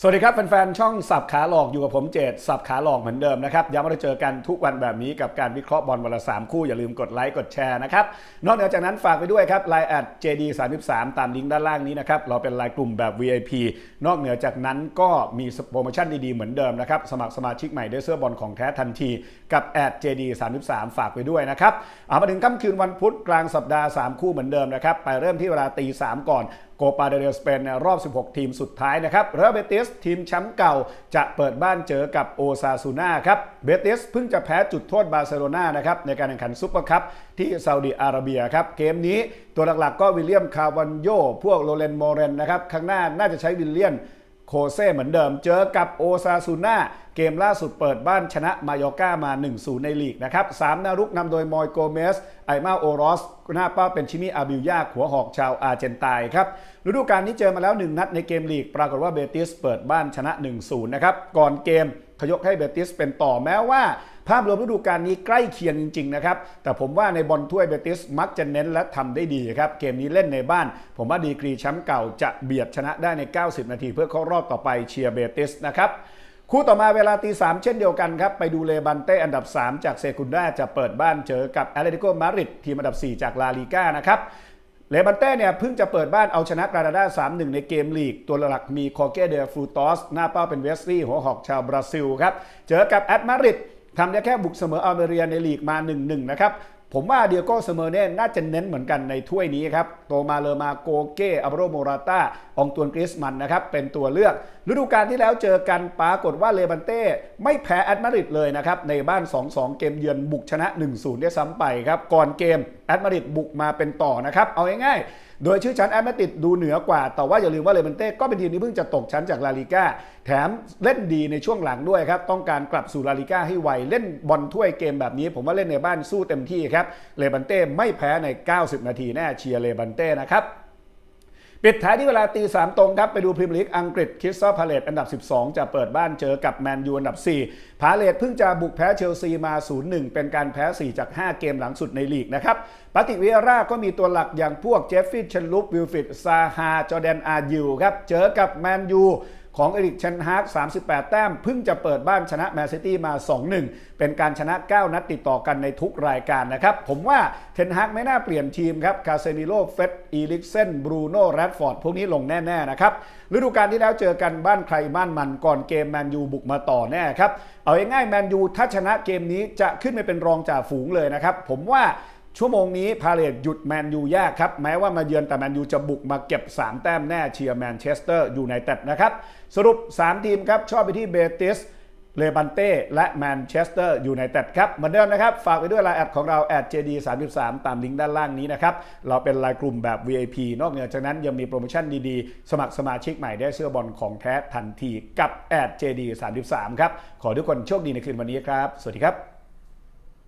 สวัสดีครับแฟนๆ ช่องสับขาหลอกอยู่กับผมเจตสับขาหลอกเหมือนเดิมนะครับย้ำว่าเราเจอกันทุกวันแบบนี้กับการวิเคราะห์บอลวันละสามคู่อย่าลืมกดไลค์กดแชร์นะครับนอกเหนือจากนั้นฝากไปด้วยครับไลน์แอด JD 3 3ตามลิงก์ด้านล่างนี้นะครับเราเป็นไลน์กลุ่มแบบ VIP นอกเหนือจากนั้นก็มีโปรโมชั่นดีๆเหมือนเดิมนะครับสมัครสมาชิกใหม่ได้เสื้อบอลของแท้ทันทีกับแอด JD 3 3ฝากไปด้วยนะครับเอามาถึงค่ำคืนวันพุธกลางสัปดาห์ 3 คู่เหมือนเดิมนะครับไปเริ่มที่เวลาตีสามก่อน โกปาเดเรลสเปนในรอบ 16 ทีมสุดท้ายนะครับเรอัลเบติสทีมแชมป์เก่าจะเปิดบ้านเจอกับโอซาซูนาครับเบติสเพิ่งจะแพ้จุดโทษบาร์เซโลนานะครับในการแข่งขันซุปเปอร์คัพที่ซาอุดิอาระเบียครับเกมนี้ตัวหลักๆก็วิลเลียมคาร์วันโยพวกโรเลนโมเรนนะครับข้างหน้าน่าจะใช้วิลเลียนโคเซ่เหมือนเดิมเจอกับโอซาซูน่า เกมล่าสุดเปิดบ้านชนะมายอร์ก้ามา 1-0 ในลีกนะครับสามนารุกนำโดยมอยโกเมส ไอมาโอรอสหน้าเป้าเป็นชิมิอาบิลยาหัวหอกชาวอาร์เจนไตนครับฤดูกาลนี้เจอมาแล้ว 1 นัดในเกมลีก ปรากฏว่าเบติสเปิดบ้านชนะ 1-0 นะครับ ก่อนเกมขยกให้เบติสเป็นต่อแม้ว่า ภาพรวมฤดูกาลนี้ใกล้เคียงจริง ๆ นะครับ แต่ผมว่าในบอลถ้วยเบติสมักจะเน้นและทำได้ดีครับ เกมนี้เล่นในบ้าน ผมว่าดีกรีแชมป์เก่าจะเบียดชนะได้ใน 90 นาทีเพื่อเข้ารอบต่อไปเชียร์เบติสนะครับ คู่ต่อมาเวลาตีสามเช่นเดียวกันครับ ไปดูเลบันเต้อันดับ 3 จากเซกุนดาจะเปิดบ้านเจอกับแอตเลติโกมาดริดทีมอันดับ 4 จากลาลีกานะครับเลบันเต้เนี่ยเพิ่งจะเปิดบ้านเอาชนะกรานาด้า 3-1 ในเกมลีก ตัวหลักมีคอเกเดฟูตอส หน้าเป้าเป็นเวสลีย์หัวหอกชาวบราซิลครับ เจอกับแอตมาดริดทำได้แค่บุกเสมออัลเมเรียในลีกมา 1-1 นะครับผมว่าเดียโก้เสมอเน่น่าจะเน้นเหมือนกันในถ้วยนี้ครับ โตมาเลอมาโกเก้อับโรโมราตาองตวนกริสมันนะครับ เป็นตัวเลือก ฤดูกาลที่แล้วเจอกันปรากฏว่าเลบันเต้ไม่แพ้แอตมาริดเลยนะครับในบ้าน 2-2 เกมเยือนบุกชนะ 1-0ได้ซ้ำไปครับก่อนเกมแอตมาริดบุกมาเป็นต่อนะครับเอาง่ายๆโดยชื่อชั้นแอตมาริดดูเหนือกว่า แต่ว่าอย่าลืมว่าเลบันเต้ก็เป็นทีมที่เพิ่งจะตกชั้นจากลาลิก้า แถมเล่นดีในช่วงหลังด้วยครับ ต้องการกลับสู่ลาลิก้าให้ไว เล่นบอลถ้วยเกมแบบนี้ ผมว่าเล่นในบ้านสู้เต็มที่ครับ เลบันเต้ไม่แพ้ใน 90 นาทีแน่เชียร์เลบันเต้นะครับ ปิดท้ายที่เวลาตีสามตรงครับ ไปดูพรีเมียร์ลีกอังกฤษคริสตัลพาเลตอันดับ 12 จะเปิดบ้านเจอกับแมนยูอันดับ 4 พาเลตเพิ่งจะบุกแพ้เชลซีมา 0-1 เป็นการแพ้ 4 จาก 5 เกมหลังสุดในลีกนะครับปาติเวิเอร่าก็มีตัวหลักอย่างพวกเจฟฟี่เชนลุปวิลฟิดซาฮาจอแดนอาร์ยูครับเจอกับแมนยู ของเอริกเชนฮาร์ก38 แต้ม เพิ่งจะเปิดบ้านชนะแมนซิตี้มา 2-1 เป็นการชนะ 9 นัดติดต่อกันในทุกรายการนะครับ ผมว่าเทนฮาร์กไม่น่าเปลี่ยนทีมครับ คาเซมิโลเฟตอีลิกเซนบรูโน่แรดฟอร์ด พวกนี้ลงแน่ ๆ นะครับ ฤดูกาลที่แล้วเจอกันบ้านใครบ้านมันก่อนเกมแมนยูบุกมาต่อแน่ครับ เอาง่ายๆแมนยูถ้าชนะเกมนี้จะขึ้นไปเป็นรองจ่าฝูงเลยนะครับ ผมว่า ชั่วโมงนี้พาเลตหยุดแมนยูยากครับ แม้ว่ามาเยือนแต่แมนยูจะบุกมาเก็บ 3 แต้มแน่เชียร์แมนเชสเตอร์อยูไนเต็ดนะครับ สรุป 3 ทีมครับ ชอบไปที่เบติสเลบันเต้และแมนเชสเตอร์อยูไนเต็ดครับเหมือนเดิมนะครับ ฝากไปด้วยไลน์แอดของเราแอด JD 3 3ตามลิงก์ด้านล่างนี้นะครับ เราเป็นไลน์กลุ่มแบบ VIP นอกเหนือจากนั้นยังมีโปรโมชั่นดีๆ สมัครสมาชิกใหม่ได้เสื้อบอลของแท้ทันทีกับแอด JD 3 3ครับขอทุกคนโชคดีในคืนวันนี้ครับ สวัสดีครับ